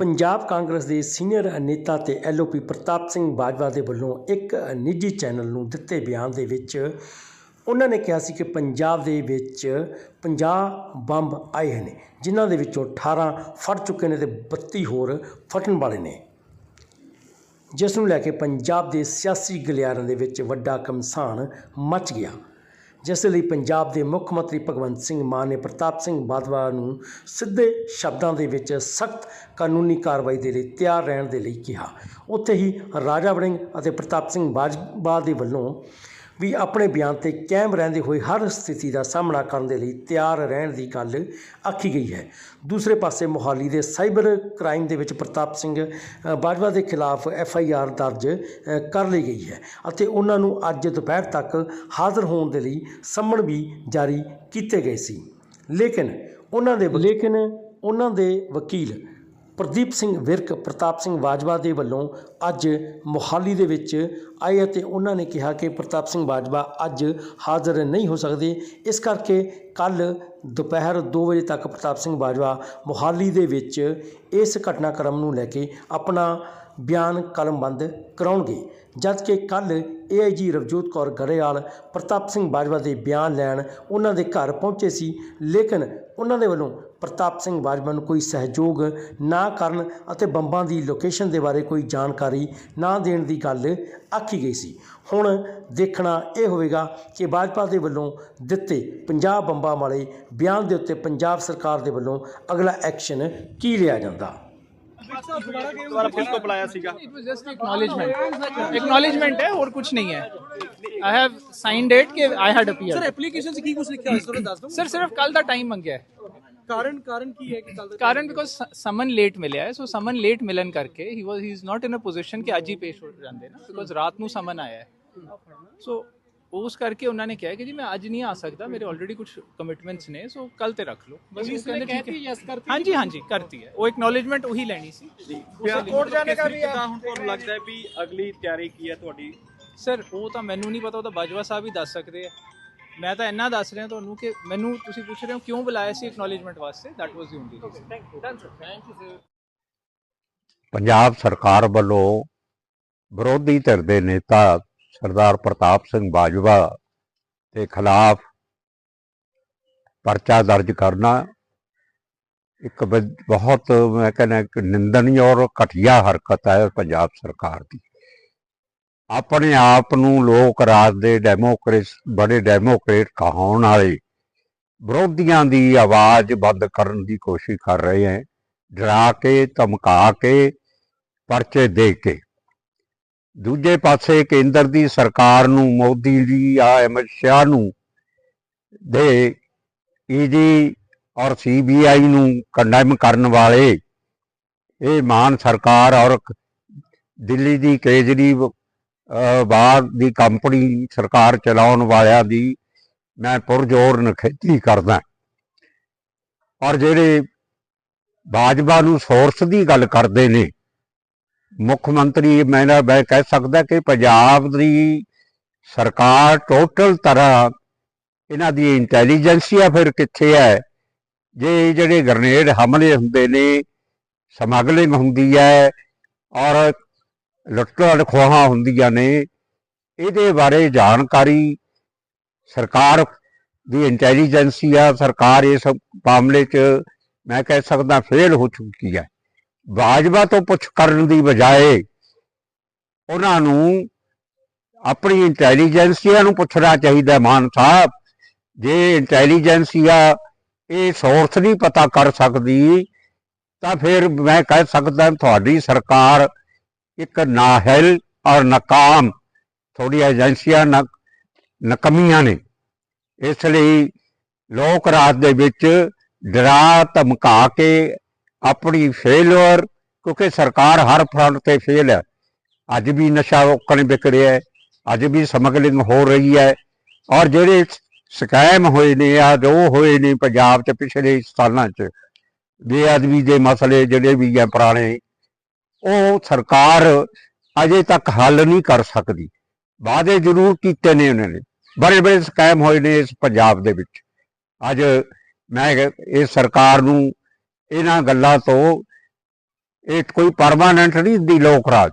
ਪੰਜਾਬ ਕਾਂਗਰਸ ਦੇ ਸੀਨੀਅਰ ਨੇਤਾ ਤੇ ਐਲਓਪੀ ਪ੍ਰਤਾਪ ਸਿੰਘ ਬਾਜਵਾ ਦੇ ਵੱਲੋਂ ਇੱਕ ਨਿੱਜੀ ਚੈਨਲ ਨੂੰ ਦਿੱਤੇ ਬਿਆਨ ਦੇ ਵਿੱਚ ਉਹਨਾਂ ਨੇ ਕਿਹਾ ਸੀ ਕਿ ਪੰਜਾਬ ਦੇ ਵਿੱਚ 50 ਬੰਬ ਆਏ ਹਨ, ਜਿਨ੍ਹਾਂ ਦੇ ਵਿੱਚੋਂ 18 ਫਟ ਚੁੱਕੇ ਨੇ ਤੇ 32 ਹੋਰ ਫਟਣ ਵਾਲੇ ਨੇ। ਜਿਸ ਨੂੰ ਲੈ ਕੇ ਪੰਜਾਬ ਦੇ ਸਿਆਸੀ ਗਲਿਆਰਾਂ ਦੇ ਵਿੱਚ ਵੱਡਾ ਕਮਸਾਨ ਮਚ ਗਿਆ। ਜਿਸ ਲਈ ਪੰਜਾਬ ਦੇ ਮੁੱਖ ਮੰਤਰੀ ਭਗਵੰਤ ਸਿੰਘ ਮਾਨ ਨੇ ਪ੍ਰਤਾਪ ਸਿੰਘ ਬਾਜਵਾ ਨੂੰ ਸਿੱਧੇ ਸ਼ਬਦਾਂ ਦੇ ਵਿੱਚ ਸਖਤ ਕਾਨੂੰਨੀ ਕਾਰਵਾਈ ਦੇ ਲਈ ਤਿਆਰ ਰਹਿਣ ਦੇ ਲਈ ਕਿਹਾ। ਉੱਥੇ ਹੀ ਰਾਜਾ ਵੜਿੰਗ ਅਤੇ ਪ੍ਰਤਾਪ ਸਿੰਘ ਬਾਜਵਾ ਦੇ ਵੱਲੋਂ ਵੀ ਆਪਣੇ ਬਿਆਨ ਤੇ ਕਾਇਮ ਰਹਿੰਦੇ ਹੋਏ ਹਰ ਸਥਿਤੀ ਦਾ ਸਾਹਮਣਾ ਕਰਨ ਦੇ ਲਈ ਤਿਆਰ ਰਹਿਣ ਦੀ ਗੱਲ ਆਖੀ ਗਈ ਹੈ। ਦੂਸਰੇ ਪਾਸੇ ਮੋਹਾਲੀ ਦੇ ਸਾਈਬਰ ਕ੍ਰਾਈਮ ਦੇ ਵਿੱਚ ਪ੍ਰਤਾਪ ਸਿੰਘ ਬਾਜਵਾ ਦੇ ਖਿਲਾਫ ਐਫ ਆਈ ਆਰ ਦਰਜ ਕਰ ਲਈ ਗਈ ਹੈ ਅਤੇ ਉਹਨਾਂ ਨੂੰ ਅੱਜ ਦੁਪਹਿਰ ਤੱਕ ਹਾਜ਼ਰ ਹੋਣ ਦੇ ਲਈ ਸੰਮਣ ਵੀ ਜਾਰੀ ਕੀਤੇ ਗਏ ਸੀ। ਲੇਕਿਨ ਉਹਨਾਂ ਦੇ ਲੇਕਿਨ ਉਹਨਾਂ ਦੇ ਵਕੀਲ ਪ੍ਰਦੀਪ ਸਿੰਘ ਵਿਰਕ, ਪ੍ਰਤਾਪ ਸਿੰਘ ਬਾਜਵਾ ਦੇ ਵੱਲੋਂ ਅੱਜ ਮੋਹਾਲੀ ਦੇ ਵਿੱਚ ਆਏ ਅਤੇ ਉਹਨਾਂ ਨੇ ਕਿਹਾ ਕਿ ਪ੍ਰਤਾਪ ਸਿੰਘ ਬਾਜਵਾ ਅੱਜ ਹਾਜ਼ਰ ਨਹੀਂ ਹੋ ਸਕਦੇ। ਇਸ ਕਰਕੇ ਕੱਲ ਦੁਪਹਿਰ 2 ਵਜੇ ਤੱਕ ਪ੍ਰਤਾਪ ਸਿੰਘ ਬਾਜਵਾ ਮੋਹਾਲੀ ਦੇ ਵਿੱਚ ਇਸ ਘਟਨਾਕ੍ਰਮ ਨੂੰ ਲੈ ਕੇ ਆਪਣਾ ਬਿਆਨ ਕਲਮਬੰਦ ਕਰਾਉਣਗੇ। ਜਦ ਕਿ ਕੱਲ ਏਆਈਜੀ ਰਵਜੋਤ ਕੌਰ ਗਰੇਵਾਲ, ਪ੍ਰਤਾਪ ਸਿੰਘ ਬਾਜਵਾ ਦੇ ਬਿਆਨ ਲੈਣ ਉਹਨਾਂ ਦੇ ਘਰ ਪਹੁੰਚੇ ਸੀ, ਲੇਕਿਨ ਉਹਨਾਂ ਦੇ ਵੱਲੋਂ ਪ੍ਰਤਾਪ ਸਿੰਘ ਬਾਜਵਾ ਨੂੰ ਕੋਈ ਸਹਿਯੋਗ ਨਾ ਕਰਨ ਅਤੇ ਬੰਬਾਂ ਦੀ ਲੋਕੇਸ਼ਨ ਦੇ ਬਾਰੇ ਕੋਈ ਜਾਣਕਾਰੀ ਨਾ ਦੇਣ ਦੀ ਗੱਲ ਆਖੀ ਗਈ ਸੀ। ਹੁਣ ਦੇਖਣਾ ਇਹ ਹੋਵੇਗਾ ਕਿ ਬਾਜਪਾ ਦੇ ਵੱਲੋਂ ਦਿੱਤੇ 50 ਬੰਬਾਂ ਵਾਲੇ ਬਿਆਨ ਦੇ ਉੱਤੇ ਪੰਜਾਬ ਸਰਕਾਰ ਦੇ ਵੱਲੋਂ ਅਗਲਾ ਐਕਸ਼ਨ ਕੀ ਲਿਆ ਜਾਂਦਾ? ਸਰ ਸਿਰਫ ਕੱਲ ਦਾ ਟਾਈਮ ਮੰਗਿਆ ਹੈ। ਕਾਰਨ ਕਾਰਨ ਕੀ ਹੈ ਕਿ ਕੱਲ ਦਾ ਕਾਰਨ ਬਿਕੋਜ਼ ਸਮਨ ਲੇਟ ਮਿਲਿਆ ਹੈ ਸੋ ਸਮਨ ਲੇਟ ਮਿਲਣ ਕਰਕੇ ਹੀ ਵਾਸ ਹੀ is not in a position ਕਿ ਅੱਜ ਹੀ ਪੇਸ਼ ਹੋ ਜਾਂਦੇ ਨਾ ਬਿਕੋਜ਼ ਰਾਤ ਨੂੰ ਸਮਨ ਆਇਆ ਹੈ ਸੋ ਉਸ ਕਰਕੇ ਉਹਨਾਂ ਨੇ ਕਿਹਾ ਕਿ ਜੀ ਮੈਂ ਅੱਜ ਨਹੀਂ ਆ ਸਕਦਾ ਮੇਰੇ ਆਲਰੇਡੀ ਕੁਝ ਕਮਿਟਮੈਂਟਸ ਨੇ ਸੋ ਕੱਲ ਤੇ ਰੱਖ ਲਓ ਬਸ ਉਹ ਕਹਿੰਦੇ ਠੀਕ ਹੈ ਯੈਸ ਕਰਤੀ ਹਾਂਜੀ ਹਾਂਜੀ ਕਰਤੀ ਹੈ ਉਹ ਐਕਨੋਲੇਜਮੈਂਟ ਉਹੀ ਲੈਣੀ ਸੀ ਕੋਰਟ ਜਾਣੇ ਦਾ ਵੀ ਹੁਣ ਤੁਹਾਨੂੰ ਲੱਗਦਾ ਹੈ ਵੀ ਅਗਲੀ ਤਿਆਰੀ ਕੀ ਹੈ ਤੁਹਾਡੀ ਸਰ ਉਹ ਤਾਂ ਮੈਨੂੰ ਨਹੀਂ ਪਤਾ ਉਹ ਤਾਂ ਬਾਜਵਾ ਸਾਹਿਬ ਹੀ ਦੱਸ ਸਕਦੇ ਆ ਮੈਂ ਤਾਂ ਇੰਨਾ ਦੱਸ ਰਿਹਾ ਤੁਹਾਨੂੰ ਕਿ ਮੈਨੂੰ ਤੁਸੀਂ ਪੁੱਛ ਰਹੇ ਹੋ ਕਿਉਂ ਬੁਲਾਇਆ ਸੀ ਐਕਨੋਲੇਜਮੈਂਟ ਵਾਸਤੇ? That was the only reason Punjab ਸਰਕਾਰ ਵੱਲੋਂ ਵਿਰੋਧੀ ਧਿਰ ਦੇ ਨੇਤਾ ਸਰਦਾਰ ਪ੍ਰਤਾਪ ਸਿੰਘ ਬਾਜਵਾ ਦੇ ਖਿਲਾਫ ਪਰਚਾ ਦਰਜ ਕਰਨਾ ਇੱਕ ਬਹੁਤ ਮੈਂ ਕਹਿੰਦਾ ਇੱਕ ਨਿੰਦਨੀ ਔਰ ਘਟੀਆ ਹਰਕਤ ਹੈ ਪੰਜਾਬ ਸਰਕਾਰ ਦੀ। ਆਪਣੇ ਆਪ ਨੂੰ ਲੋਕ ਰਾਜ ਦੇ ਡੈਮੋਕ੍ਰੇਟ ਬੜੇ ਡੈਮੋਕ੍ਰੇਟ ਕਹਾਉਣ ਵਾਲੇ ਵਿਰੋਧੀਆਂ ਦੀ ਆਵਾਜ਼ ਬੰਦ ਕਰਨ ਦੀ ਕੋਸ਼ਿਸ਼ ਕਰ ਰਹੇ ਹੈ। ਡਰਾ ਕੇ, ਧਮਕਾ ਕੇ, ਪਰਚੇ ਦੇ ਕੇ। ਦੂਜੇ ਪਾਸੇ ਕੇਂਦਰ ਦੀ ਸਰਕਾਰ ਨੂੰ ਮੋਦੀ ਜੀ ਆ ਅਮਿਤ ਸ਼ਾਹ ਨੂੰ ਦੇ ਈਡੀ ਔਰ ਸੀਬੀਆਈ ਨੂੰ ਕੰਡੈਮ ਕਰਨ ਵਾਲੇ ਇਹ ਮਾਨ ਸਰਕਾਰ ਔਰ ਦਿੱਲੀ ਦੀ ਬਾਹਰ ਦੀ ਕੰਪਨੀ ਸਰਕਾਰ ਚਲਾਉਣ ਵਾਲਿਆਂ ਦੀ ਮੈਂ ਪੁਰਜ਼ੋਰ ਨਖੇਤੀ ਕਰਦਾ। ਔਰ ਜਿਹੜੇ ਬਾਜਵਾ ਨੂੰ ਸੋਰਸ ਦੀ ਗੱਲ ਕਰਦੇ ਨੇ, ਮੁੱਖ ਮੰਤਰੀ ਮੈਂ ਨਾ- ਮੈਂ ਕਹਿ ਸਕਦਾ ਕਿ ਪੰਜਾਬ ਦੀ ਸਰਕਾਰ ਟੋਟਲ ਤਰ੍ਹਾਂ ਇਹਨਾਂ ਦੀ ਇੰਟੈਲੀਜੈਂਸੀਆ ਫਿਰ ਕਿੱਥੇ ਹੈ? ਜੇ ਜਿਹੜੇ ਗ੍ਰਨੇਡ ਹਮਲੇ ਹੁੰਦੇ ਨੇ, ਸਮਗਲਿੰਗ ਹੁੰਦੀ ਹੈ ਔਰ ਲੁੱਟਾਂ ਖੋਹਾਂ ਹੁੰਦੀਆਂ ਨੇ। ਇਹਦੇ ਬਾਰੇ ਜਾਣਕਾਰੀ ਸਰਕਾਰ ਦੀ ਇੰਟੈਲੀਜੈਂਸੀ ਆ, ਸਰਕਾਰ ਇਸ ਮਾਮਲੇ 'ਚ ਮੈਂ ਕਹਿ ਸਕਦਾ ਫੇਲ ਹੋ ਚੁੱਕੀ ਹੈ। ਬਾਜਵਾ ਤੋਂ ਪੁੱਛ ਕਰਨ ਦੀ ਬਜਾਏ ਉਹਨਾਂ ਨੂੰ ਆਪਣੀ ਇੰਟੈਲੀਜੈਂਸੀਆ ਨੂੰ ਪੁੱਛਣਾ ਚਾਹੀਦਾ ਮਾਨ ਸਾਹਿਬ, ਜੇ ਇੰਟੈਲੀਜੈਂਸੀਆ ਇਹ ਸੋਰਸ ਨਹੀਂ ਪਤਾ ਕਰ ਸਕਦੀ, ਤਾਂ ਫਿਰ ਮੈਂ ਕਹਿ ਸਕਦਾ ਤੁਹਾਡੀ ਸਰਕਾਰ ਇੱਕ ਨਾਹਿਲ ਔਰ ਨਾਕਾਮ ਥੋੜੀ ਏਜੰਸੀਆਂ ਨਕ ਨਕਮੀਆਂ ਨੇ। ਇਸ ਲਈ ਲੋਕ ਰਾਜ ਦੇ ਵਿੱਚ ਡਰਾ ਧਮਕਾ ਕੇ ਆਪਣੀ ਫੇਲਰ ਕਿਉਂਕਿ ਸਰਕਾਰ ਹਰ ਫਰੰਟ ਤੇ ਫੇਲ ਹੈ। ਅੱਜ ਵੀ ਨਸ਼ਾ ਰੋਕਣ ਵਿਕ ਰਿਹਾ ਹੈ। ਅੱਜ ਵੀ ਸਮਗਲਿੰਗ ਹੋ ਰਹੀ ਹੈ। ਔਰ ਜਿਹੜੇ ਸਕੈਮ ਹੋਏ ਨੇ ਆ ਜੋ ਹੋਏ ਨੇ ਪੰਜਾਬ 'ਚ ਪਿਛਲੇ ਸਾਲਾਂ 'ਚ, ਬੇਅਦਬੀ ਦੇ ਮਸਲੇ ਜਿਹੜੇ ਵੀ ਆ ਪੁਰਾਣੇ ਉਹ ਸਰਕਾਰ ਅਜੇ ਤੱਕ ਹੱਲ ਨਹੀਂ ਕਰ ਸਕਦੀ। ਵਾਅਦੇ ਜ਼ਰੂਰ ਕੀਤੇ ਨੇ ਉਹਨਾਂ ਨੇ। ਬੜੇ ਬੜੇ ਸਕੈਮ ਹੋਏ ਨੇ ਇਸ ਪੰਜਾਬ ਦੇ ਵਿੱਚ। ਅੱਜ ਮੈਂ ਇਹ ਸਰਕਾਰ ਨੂੰ ਇਹਨਾਂ ਗੱਲਾਂ ਤੋਂ ਇਹ ਕੋਈ ਪਰਮਾਨੈਂਟ ਨਹੀਂ ਦੀ ਲੋਕ ਰਾਜ।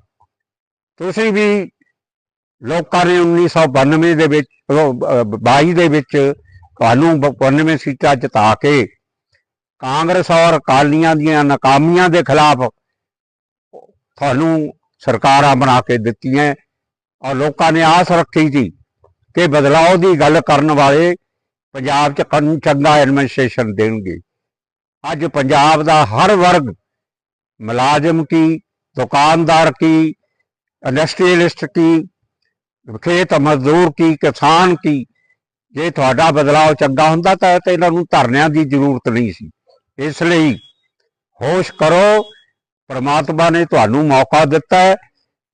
ਤੁਸੀਂ ਵੀ ਲੋਕਾਂ ਨੇ 1992 ਦੇ ਵਿੱਚ ਉਹ, 22 ਦੇ ਵਿੱਚ ਤੁਹਾਨੂੰ 92 ਸੀਟਾਂ ਜਿਤਾ ਕੇ ਕਾਂਗਰਸ ਔਰ ਅਕਾਲੀਆਂ ਦੀਆਂ ਨਾਕਾਮੀਆਂ ਦੇ ਖਿਲਾਫ ਤੁਹਾਨੂੰ ਸਰਕਾਰਾਂ ਬਣਾ ਕੇ ਦਿੱਤੀਆਂ ਔਰ ਲੋਕਾਂ ਨੇ ਆਸ ਰੱਖੀ ਸੀ ਕਿ ਬਦਲਾਅ ਦੀ ਗੱਲ ਕਰਨ ਵਾਲੇ ਪੰਜਾਬ 'ਚ ਕਨ- ਚੰਗਾ ਐਡਮਿਨਿਸਟ੍ਰੇਸ਼ਨ ਦੇਣਗੇ। ਅੱਜ ਪੰਜਾਬ ਦਾ ਹਰ ਵਰਗ ਮੁਲਾਜ਼ਮ ਕੀ, ਦੁਕਾਨਦਾਰ ਕੀ ਇੰਡਸਟਰੀਅਲਿਸਟ ਕੀ, ਖੇਤ ਮਜ਼ਦੂਰ ਕੀ, ਕਿਸਾਨ ਕੀ, ਜੇ ਤੁਹਾਡਾ ਬਦਲਾਅ ਚੰਗਾ ਹੁੰਦਾ ਤਾਂ ਇਹਨਾਂ ਨੂੰ ਧਰਨਿਆਂ ਦੀ ਜ਼ਰੂਰਤ ਨਹੀਂ ਸੀ। ਇਸ ਲਈ ਹੋਸ਼ ਕਰੋ ਪਰਮਾਤਮਾ ਨੇ ਤੁਹਾਨੂੰ ਮੌਕਾ ਦਿੱਤਾ ਹੈ।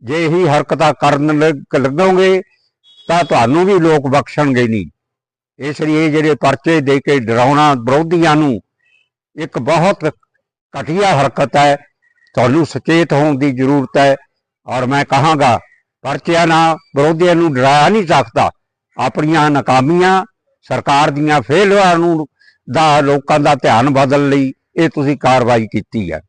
ਜੇ ਇਹੀ ਹਰਕਤਾਂ ਕਰਨ ਲੱਗੋਗੇ, ਤਾਂ ਤੁਹਾਨੂੰ ਵੀ ਲੋਕ ਬਖਸ਼ਣਗੇ ਨਹੀਂ। ਇਸ ਲਈ ਇਹ ਜਿਹੜੇ ਪਰਚੇ ਦੇ ਕੇ ਡਰਾਉਣਾ ਵਿਰੋਧੀਆਂ ਨੂੰ ਇੱਕ ਬਹੁਤ ਘਟੀਆ ਹਰਕਤ ਹੈ। ਤੁਹਾਨੂੰ ਸੁਚੇਤ ਹੋਣ ਦੀ ਜ਼ਰੂਰਤ ਹੈ ਔਰ ਮੈਂ ਕਹਾਂਗਾ, ਪਰਚਿਆਂ ਨਾਲ ਵਿਰੋਧੀਆਂ ਨੂੰ ਡਰਾਇਆ ਨਹੀਂ ਸਕਦਾ ਆਪਣੀਆਂ ਨਾਕਾਮੀਆਂ ਸਰਕਾਰ ਦੀਆਂ ਫੇਲ੍ਹਾਂ ਨੂੰ ਦਾ ਲੋਕਾਂ ਦਾ ਧਿਆਨ ਬਦਲ ਲਈ ਇਹ ਤੁਸੀਂ ਕਾਰਵਾਈ ਕੀਤੀ ਹੈ।